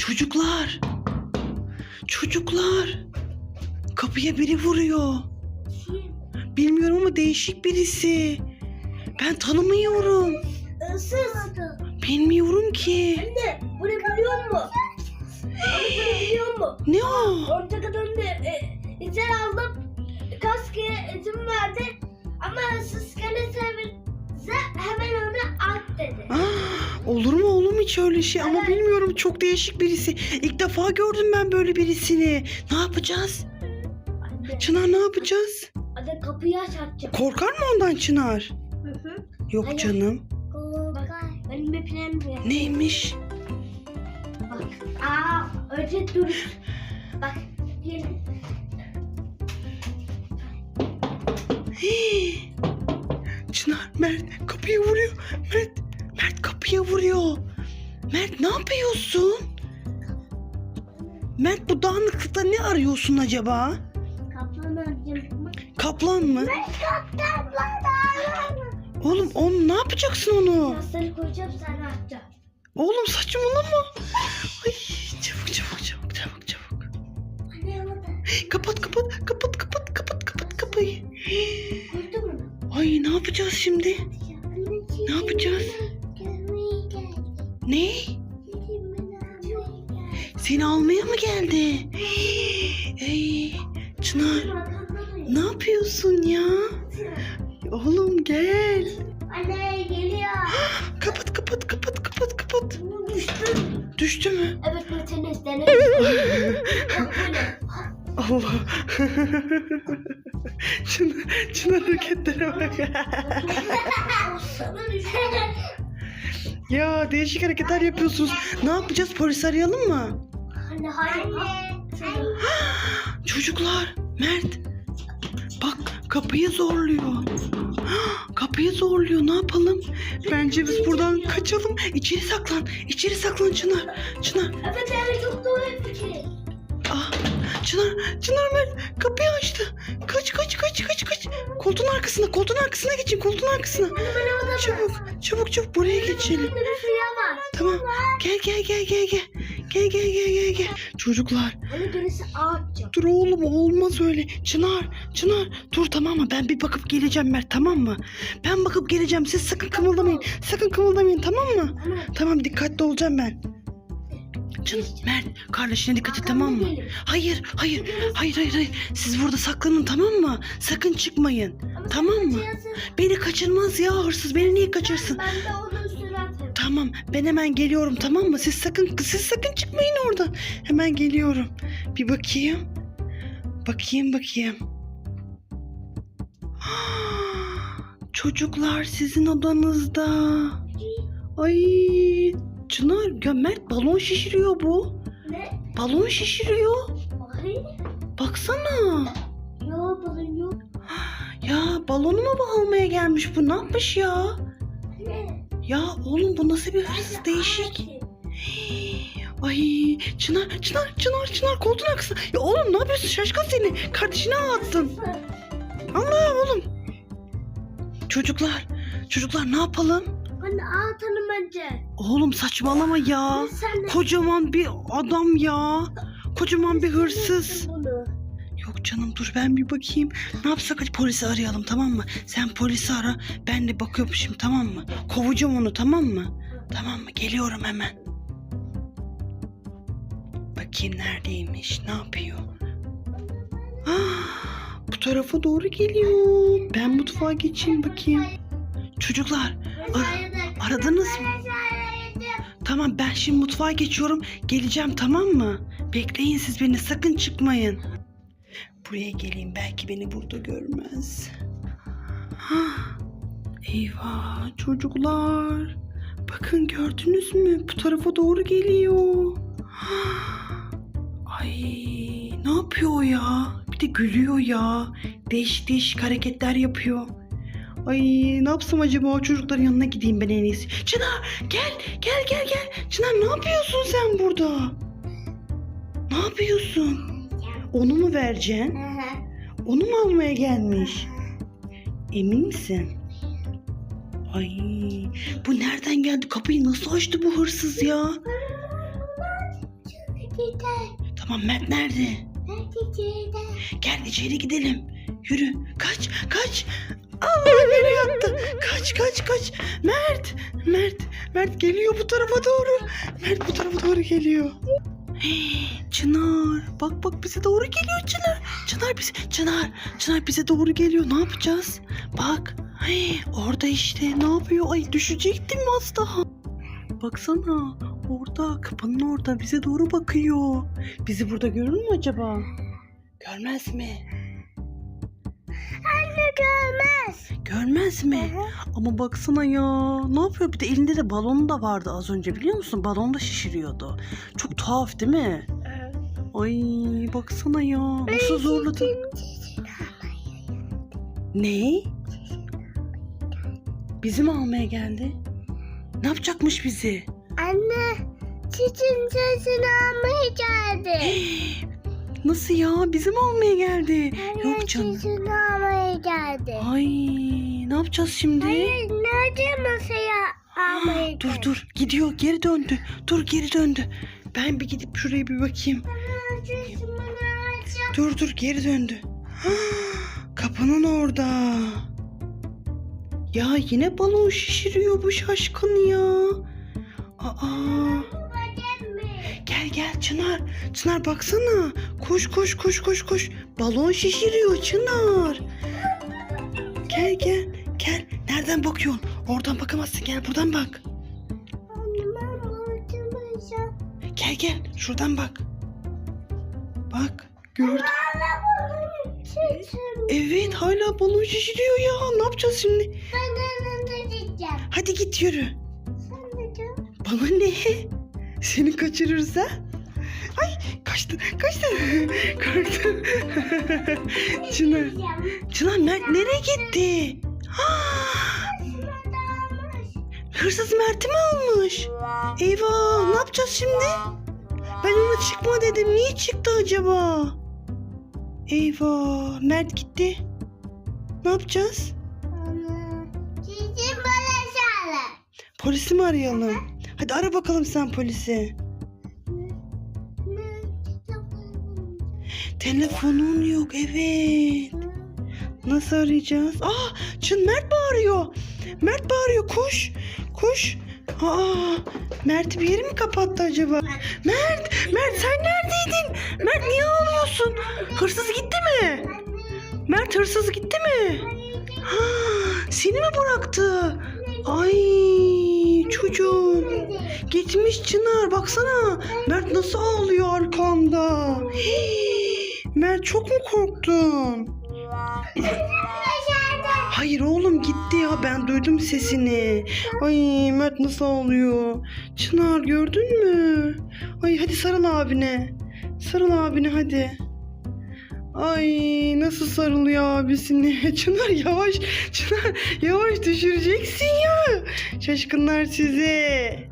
Çocuklar. Çocuklar. Kapıya biri vuruyor. Bilmiyorum ama değişik birisi. Ben tanımıyorum. Issız. Bilmiyorum ki. Anne bunu biliyor? Bunu biliyor musun? Ne o? Ortak adamda e, izin aldım. Kaskıya izin verdi. Ama gelirse bize hemen hiç öyle şey ama bilmiyorum çok değişik birisi. İlk defa gördüm ben böyle birisini. Ne yapacağız? Anne, Çınar ne yapacağız? anne kapıyı aç açacağım. Korkar mı ondan Çınar? Hı hı. Yok Hayır. canım. Bak benim bir planım var. Neymiş? Bak. Aa, önce dur. Bak. Gelin. Hii. Çınar Mert kapıya vuruyor. Mert Mert kapıya vuruyor. Mert ne yapıyorsun? Mert bu dağınıklıkta ne arıyorsun acaba? Kaplan alacağım. Kaplan mı? Kaplan Oğlum onu ne yapacaksın onu? Yasları koyacağım sana atacağım. Oğlum saçmalama. Ay çabuk çabuk çabuk çabuk çabuk. Kapat kapat kapat kapat kapat kapat kapıyı. Ay ne yapacağız şimdi? Ne yapacağız? Ne? Seni almaya mı geldi? Ey Çınar ne yapıyorsun ya? Oğlum gel. Anne geliyor. Kapat kapat kapat kapat kapat. Düştüm. Düştü mü? Evet Metin böyle. Allah. Çınar, Çınar hareketlere bak. Ya değişik hareketler yapıyorsunuz. Ne yapacağız? Polis arayalım mı? Anne hayır. Anne. Çocuklar, Mert. Bak kapıyı zorluyor. Kapıyı zorluyor. Ne yapalım? Bence biz buradan kaçalım. İçeri saklan. İçeri saklan Çınar. Çınar. Evet evet çok doğru fikir. Çınar. Çınar Mert kapıyı açtı. Kaç kaç kaç kaç kaç. Koltuğun arkasına, koltuğun arkasına geçin. Koltuğun arkasına. Çabuk, çabuk çabuk buraya geçelim. Tamam. Gel gel gel gel gel. Gel gel gel gel gel. Çocuklar dur oğlum olmaz öyle. Çınar Çınar dur tamam mı? Ben bir bakıp geleceğim Mert tamam mı? Ben bakıp geleceğim. Siz sakın kımıldamayın. Sakın kımıldamayın tamam mı? Tamam dikkatli olacağım ben. Canım Mert kardeşine dikkat et tamam mı? Hayır hayır hayır hayır hayır. Siz burada saklanın tamam mı? Sakın çıkmayın. Tamam mı? Beni kaçırmaz ya hırsız. Beni niye kaçırsın? Ben de onun atarım. Tamam ben hemen geliyorum tamam mı? Siz sakın siz sakın çıkmayın oradan. Hemen geliyorum. Bir bakayım. Bakayım bakayım. Çocuklar sizin odanızda. Ay Çınar ya Mert balon şişiriyor bu. Ne? Balon şişiriyor. Bakayım. Baksana. Yok balon yok. Ya balonu mu almaya gelmiş bu? Ne yapmış ya? Anne. Ya oğlum bu nasıl bir hırsız değişik. Ay Çınar, Çınar, Çınar, Çınar koltuğun arkasında. Ya oğlum ne yapıyorsun şaşkın seni? Kardeşine attın. Allah oğlum. Çocuklar, çocuklar ne yapalım? Anne atalım bence. Oğlum saçmalama ya. Sen Kocaman bir adam ya. Kocaman bir hırsız. Bunu. Yok canım dur ben bir bakayım. Ne yapsak hadi polisi arayalım tamam mı? Sen polisi ara. Ben de bakıyorum şimdi tamam mı? Kovacağım onu tamam mı? Tamam mı? Geliyorum hemen. Bakayım neredeymiş? Ne yapıyor? Ah, bu tarafa doğru geliyor. Ben mutfağa geçeyim bakayım. Çocuklar Ara- aradınız mı? Tamam ben şimdi mutfağa geçiyorum. Geleceğim tamam mı? Bekleyin siz beni sakın çıkmayın. Buraya geleyim belki beni burada görmez. Hah, Eyvah çocuklar. Bakın gördünüz mü? Bu tarafa doğru geliyor. Hah, Ay ne yapıyor ya? Bir de gülüyor ya. Değişik değişik hareketler yapıyor. Ay ne yapsam acaba o çocukların yanına gideyim ben en iyisi. Çınar gel gel gel gel. Çınar ne yapıyorsun sen burada? Ne yapıyorsun? Onu mu vereceksin? Onu mu almaya gelmiş? Emin misin? Ay bu nereden geldi? Kapıyı nasıl açtı bu hırsız ya? Tamam Mert nerede? Gel içeri gidelim. Yürü. Kaç kaç. Allah nereye attı? Kaç kaç kaç. Mert. Mert. Mert geliyor bu tarafa doğru. Mert bu tarafa doğru geliyor. Hey, Çınar. Bak bak bize doğru geliyor Çınar. Çınar bize. Çınar. Çınar bize doğru geliyor. Ne yapacağız? Bak. Hey, orada işte. Ne yapıyor? Ay düşecektim az daha. Baksana. Orada kapının orada bize doğru bakıyor. Bizi burada görür mü acaba? Görmez mi? Anne görmez. Görmez mi? Ama baksana ya. Ne yapıyor? Bir de elinde de balonu da vardı az önce biliyor musun? Balon da şişiriyordu. Çok tuhaf değil mi? Ay baksana ya. Nasıl zorladı? Ne? Bizi mi almaya geldi? Ne yapacakmış bizi? Anne, çiçin sesini almaya geldi. Nasıl ya? Bizi mi almaya geldi? Anne, Yok canım. almaya geldi. Ay ne yapacağız şimdi? Hayır, nerede masaya almaya geldi? Dur dur gidiyor geri döndü. Dur geri döndü. Ben bir gidip şuraya bir bakayım. Dur dur geri döndü. Kapının orada. Ya yine balon şişiriyor bu şaşkın ya. Aa. Gel gel Çınar. Çınar baksana. Koş koş koş koş koş. Balon şişiriyor Çınar. Gel gel gel. Nereden bakıyorsun? Oradan bakamazsın. Gel buradan bak. Gel gel. Şuradan bak. Bak. Gördün. Evet hala balon şişiriyor ya. Ne yapacağız şimdi? Ben gideceğim. Hadi git yürü. Sen de gel. Bana ne? Seni kaçırırsa? Ay kaçtı kaçtı. Korktum. Çınar. Çınar ne- nereye gitti? Hırsız Mert'i mi almış? Eyvah ne yapacağız şimdi? Ben ona çıkma dedim. Niye çıktı acaba? Eyvah Mert gitti. Ne yapacağız? Polisi mi arayalım? Hadi ara bakalım sen polisi. Telefonun yok evet. Nasıl arayacağız? Aa Çın Mert bağırıyor. Mert bağırıyor koş. Koş. Aa Mert bir yeri mi kapattı acaba? Mert, Mert sen neredeydin? Mert niye ağlıyorsun? Hırsız gitti mi? Mert hırsız gitti mi? Ha, seni mi bıraktı? Ay. Gitmiş Çınar baksana. Mert nasıl ağlıyor arkamda. Mert çok mu korktun? Hayır oğlum gitti ya ben duydum sesini. Ay Mert nasıl ağlıyor. Çınar gördün mü? Ay hadi sarıl abine. Sarıl abine hadi. Ay nasıl sarılıyor abisine. Çınar yavaş. Çınar yavaş düşüreceksin ya. Şaşkınlar sizi.